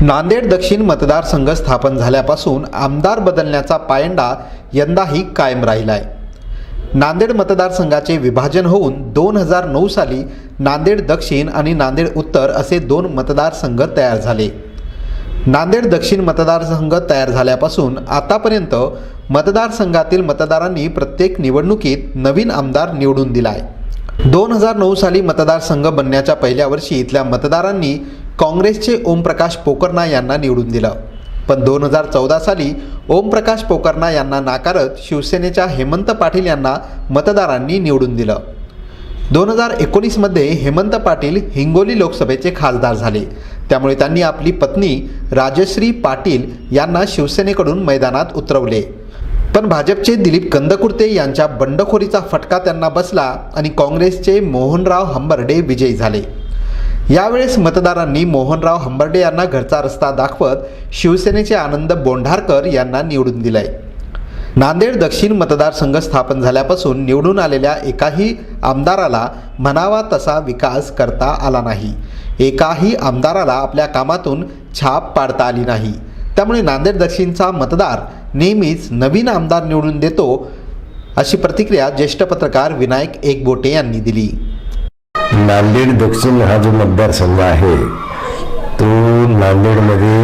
नांदेड दक्षिण मतदारसंघ स्थापन झाल्यापासून आमदार बदलण्याचा पायंडा यंदाही कायम राहिला आहे नांदेड मतदारसंघाचे विभाजन होऊन दोन हजार नऊ साली नांदेड दक्षिण आणि नांदेड उत्तर असे दोन मतदारसंघ तयार झाले. नांदेड दक्षिण मतदारसंघ तयार झाल्यापासून आतापर्यंत मतदारसंघातील मतदारांनी प्रत्येक निवडणुकीत नवीन आमदार निवडून दिला आहे दोन हजार नऊ साली मतदारसंघ बनण्याच्या पहिल्या वर्षी इथल्या मतदारांनी काँग्रेसचे ओमप्रकाश पोकर्णा यांना निवडून दिलं. पण दोन हजार चौदा साली ओमप्रकाश पोकर्णा यांना नाकारत शिवसेनेच्या हेमंत पाटील यांना मतदारांनी निवडून दिलं. दोन हजार एकोणीसमध्ये हेमंत पाटील हिंगोली लोकसभेचे खासदार झाले. त्यामुळे त्यांनी आपली पत्नी राजश्री पाटील यांना शिवसेनेकडून मैदानात उतरवले. पण भाजपचे दिलीप कंदकुर्ते यांच्या बंडखोरीचा फटका त्यांना बसला आणि काँग्रेसचे मोहनराव हंबर्डे विजयी झाले. यावेळेस मतदारांनी मोहनराव हंबर्डे यांना घरचा रस्ता दाखवत शिवसेनेचे आनंद बोंढारकर यांना निवडून दिलंय. नांदेड दक्षिण मतदारसंघ स्थापन झाल्यापासून निवडून आलेल्या एकाही आमदाराला म्हणावा तसा विकास करता आला नाही. एकाही आमदाराला आपल्या कामातून छाप पाडता आली नाही. त्यामुळे नांदेड दक्षिणचा मतदार नेहमीच नवीन आमदार निवडून देतो अशी प्रतिक्रिया ज्येष्ठ पत्रकार विनायक एकबोटे यांनी दिली. नांदेड दक्षिण हा जो मतदारसंघ आहे तो नांदेडमध्ये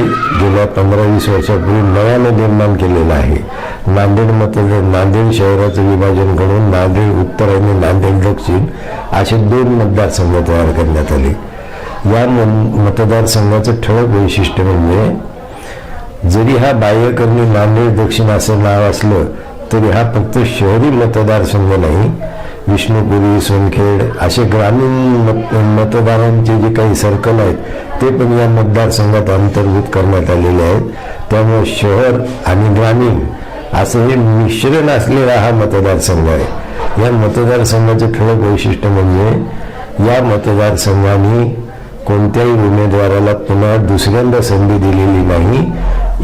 गेल्या पंधरा वीस वर्षापूर्वी नव्याने निर्माण केलेला आहे. नांदेड मतदार नांदेड शहराचं विभाजन करून नांदेड उत्तर आणि नांदेड दक्षिण असे दोन मतदारसंघ तयार करण्यात आले. या मतदारसंघाचं ठळक वैशिष्ट्य म्हणजे जरी हा बाह्यकर्मी नांदेड दक्षिण असं नाव असलं तरी हा फक्त शहरी मतदारसंघ नाही विष्णुपुरी सोनखेड असे ग्रामीण मत मतदारांचे जे काही सर्कल आहेत ते पण या मतदारसंघात अंतर्भूत करण्यात आलेले आहेत. त्यामुळे शहर आणि ग्रामीण असं हे मिश्रण असलेला हा मतदारसंघ आहे. या मतदारसंघाचं ठळक वैशिष्ट्य म्हणजे या मतदारसंघाने कोणत्याही उमेदवाराला पुन्हा दुसऱ्यांदा संधी दिलेली नाही.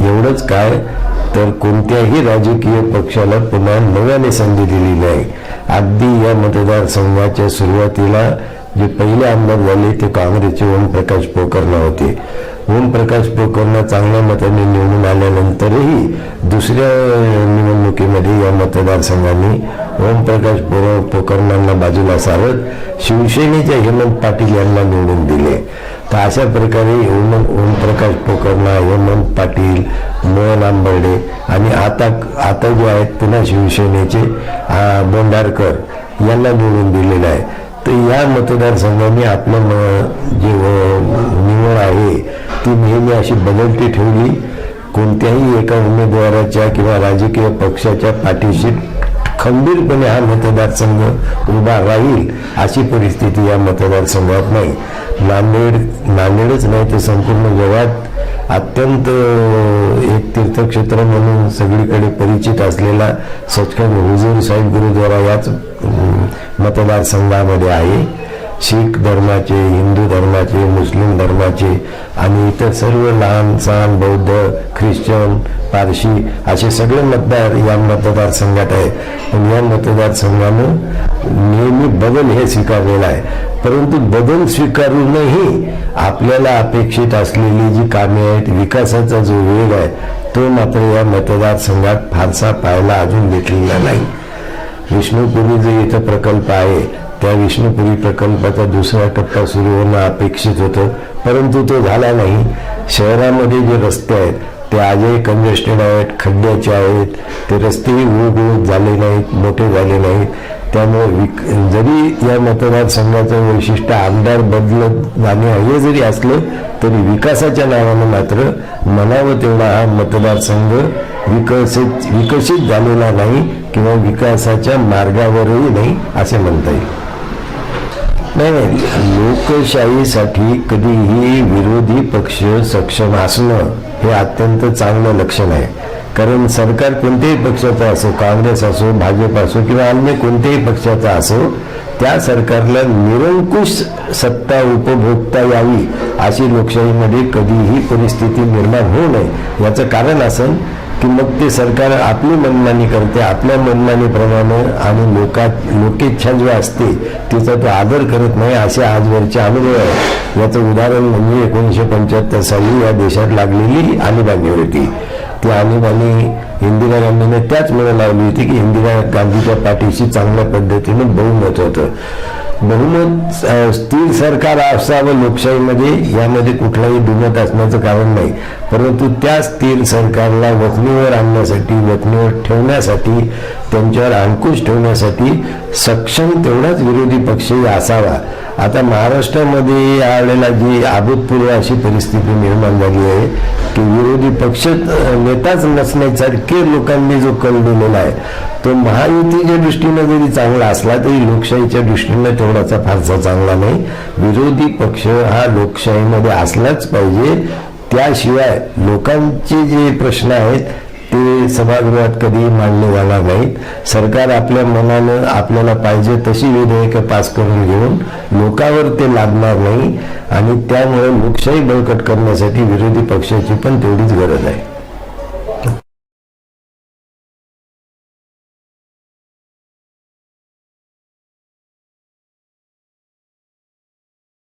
एवढंच काय तर कोणत्याही राजकीय पक्षाला पुन्हा नव्याने संधी दिली नाही. अगदी या मतदारसंघाच्या सुरुवातीला जे पहिले आमदार झाले ते काँग्रेसचे ओमप्रकाश पोकर्णा होते. ओमप्रकाश पोकर्णा चांगल्या मताने निवडून आल्यानंतरही दुसऱ्या निवडणुकीमध्ये या मतदारसंघाने ओमप्रकाश पो पोकर्णांना बाजूला सारत शिवसेनेच्या हेमंत पाटील यांना निवडून दिले. तर अशा प्रकारे ओम ओमप्रकाश पोकर्णा हेमंत पाटील मोहन आंबर्डे आणि आता आता जे आहेत पुन्हा शिवसेनेचे बोंडारकर यांना निवडून दिलेलं आहे. तर या मतदारसंघाने आपलं जे निवड आहे ती नेहमी अशी बदलती ठेवली. कोणत्याही एका उमेदवाराच्या किंवा राजकीय पक्षाच्या पाठीशी खंबीरपणे हा मतदारसंघ उभा राहील अशी परिस्थिती या मतदारसंघात नाही. नांदेड नांदेडच नाही तर संपूर्ण जगात अत्यंत एक तीर्थक्षेत्र म्हणून सगळीकडे परिचित असलेला सचखंड हुजूर साहेब गुरुद्वारा याच मतदारसंघामध्ये आहे. शीख धर्माचे हिंदू धर्माचे मुस्लिम धर्माचे आणि इतर सर्व लहान सहान बौद्ध ख्रिश्चन पारशी असे सगळे मतदार या मतदारसंघात आहे पण या मतदारसंघानं नेहमी बदल हे स्वीकारलेलं आहे. परंतु बदल स्वीकारूनही आपल्याला अपेक्षित असलेली जी कामे आहेत विकासाचा जो वेग आहे तो मात्र या मतदारसंघात फारसा पाहायला अजून भेटलेला नाही. विष्णुपुरी जो इथं प्रकल्प आहे. त्या विष्णुपुरी प्रकल्पाचा दुसरा टप्पा सुरू होणं अपेक्षित होतं परंतु तो झाला नाही. शहरामध्ये जे रस्ते आहेत ते आजही कंजेस्टेड आहेत खड्ड्याचे आहेत ते रस्तेही उघड झाले नाहीत मोठे झाले नाहीत. त्यामुळे विक जरी या मतदारसंघाचं वैशिष्ट्य आमदार बदलत जाणे हे जरी असलं तरी विकासाच्या नावानं मात्र म्हणावं तेवढा हा मतदारसंघ विकसित विकसित झालेला नाही किंवा विकासाच्या मार्गावरही नाही असे म्हणता येईल. नाही नाही. लोकशाहीसाठी कधीही विरोधी पक्ष सक्षम असणं हे अत्यंत चांगलं लक्षण आहे. कारण सरकार कोणत्याही पक्षाचं असो काँग्रेस असो भाजप असो किंवा अन्य कोणत्याही पक्षाचा असो त्या सरकारला निरंकुश सत्ता उपभोगता यावी अशी लोकशाहीमध्ये कधीही परिस्थिती निर्माण होऊ नये. याचं कारण असं की मग ते सरकार आपली मनमानी करते आपल्या मनमानीप्रमाणे आणि लोकात लोकेच्छा जो असते तिचा तो आदर करत नाही असे आजवरचे अनुभव आहे याचं उदाहरण म्हणजे एकोणीसशे पंच्याहत्तर साली या देशात लागलेली आणीबाणी होती. ती आणीबाणी इंदिरा गांधीने त्याच मुळे लावली होती की इंदिरा गांधीच्या पाठीशी चांगल्या पद्धतीने बहुमत होतं. बहुमत स्थिर सरकार असावं लोकशाहीमध्ये यामध्ये कुठलाही दुमत असण्याचं कारण नाही. परंतु त्याच तीन सरकारला वखणीवर आणण्यासाठी वखणीवर ठेवण्यासाठी त्यांच्यावर अंकुश ठेवण्यासाठी सक्षम तेवढाच विरोधी पक्षही असावा. आता महाराष्ट्रामध्ये आलेला जी अभूतपूर्व अशी परिस्थिती निर्माण झाली आहे की विरोधी पक्ष नेताच नसण्यासारखे लोकांनी जो कल दिलेला आहे तो महायुतीच्या दृष्टीनं जरी चांगला असला तरी लोकशाहीच्या दृष्टीनं तेवढाचा फारसा चांगला नाही. विरोधी पक्ष हा लोकशाहीमध्ये असलाच पाहिजे. त्याशिवाय लोकांचे जे प्रश्न आहेत ते सभागृहात कधी मांडले जाणार नाहीत. सरकार आपल्या मनानं आपल्याला पाहिजे तशी विधेयकं पास करून घेऊन लोकांवर ते लागणार नाही आणि त्यामुळे लोकशाही बळकट करण्यासाठी विरोधी पक्षाची पण तेवढीच गरज आहे.